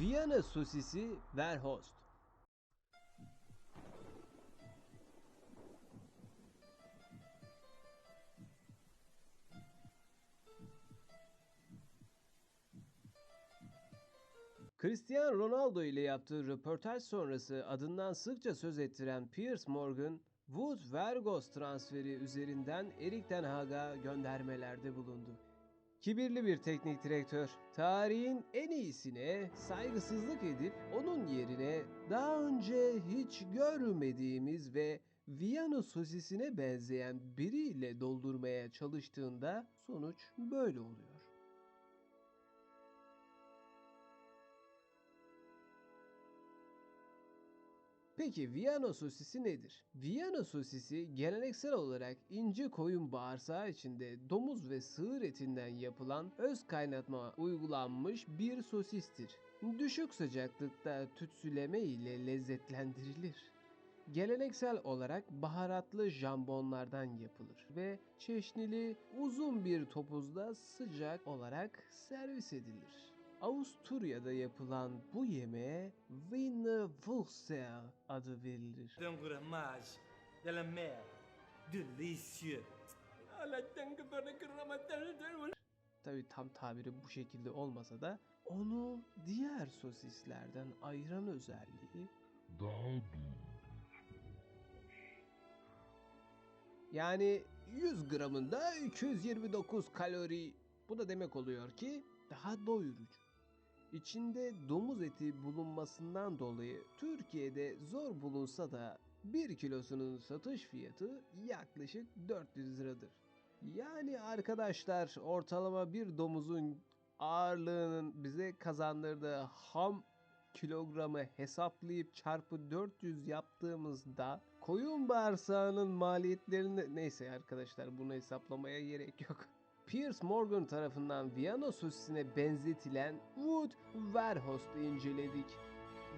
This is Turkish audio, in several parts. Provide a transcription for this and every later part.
Viyana sosisi Verhost. Cristiano Ronaldo ile yaptığı röportaj sonrası adından sıkça söz ettiren Piers Morgan, Wood Vergos transferi üzerinden Erik Ten Hag'a göndermelerde bulundu. Kibirli bir teknik direktör, tarihin en iyisine saygısızlık edip onun yerine daha önce hiç görmediğimiz ve Viyana sosisine benzeyen biriyle doldurmaya çalıştığında sonuç böyle oluyor. Peki Viyana sosisi nedir? Viyana sosisi geleneksel olarak ince koyun bağırsağı içinde domuz ve sığır etinden yapılan öz kaynatma uygulanmış bir sosistir. Düşük sıcaklıkta tütsüleme ile lezzetlendirilir. Geleneksel olarak baharatlı jambonlardan yapılır ve çeşnili uzun bir topuzda sıcak olarak servis edilir. Avusturya'da yapılan bu yemeğe Wienerwurzel adı verilir. d'un fromage de la mer. Délicieux. Ah, Tabi tam tabiri bu şekilde olmasa da onu diğer sosislerden ayıran özelliği daha yani 100 gramında 229 kalori. Bu da demek oluyor ki daha doyurucu. İçinde domuz eti bulunmasından dolayı Türkiye'de zor bulunsa da 1 kilosunun satış fiyatı yaklaşık 400 liradır. Yani arkadaşlar ortalama bir domuzun ağırlığının bize kazandırdığı ham kilogramı hesaplayıp çarpı 400 yaptığımızda koyun bağırsağının maliyetlerini neyse arkadaşlar bunu hesaplamaya gerek yok. Piers Morgan tarafından Viyana sosisine benzetilen Wood Verhost'u inceledik.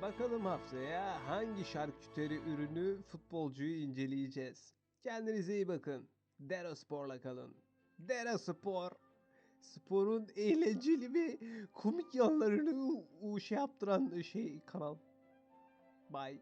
Bakalım haftaya hangi şarküteri ürünü futbolcuyu inceleyeceğiz. Kendinize iyi bakın. Dero Spor'la kalın. Dero Spor. Sporun eğlenceli ve komik yanlarını şey yaptıran şey kanal. Bye.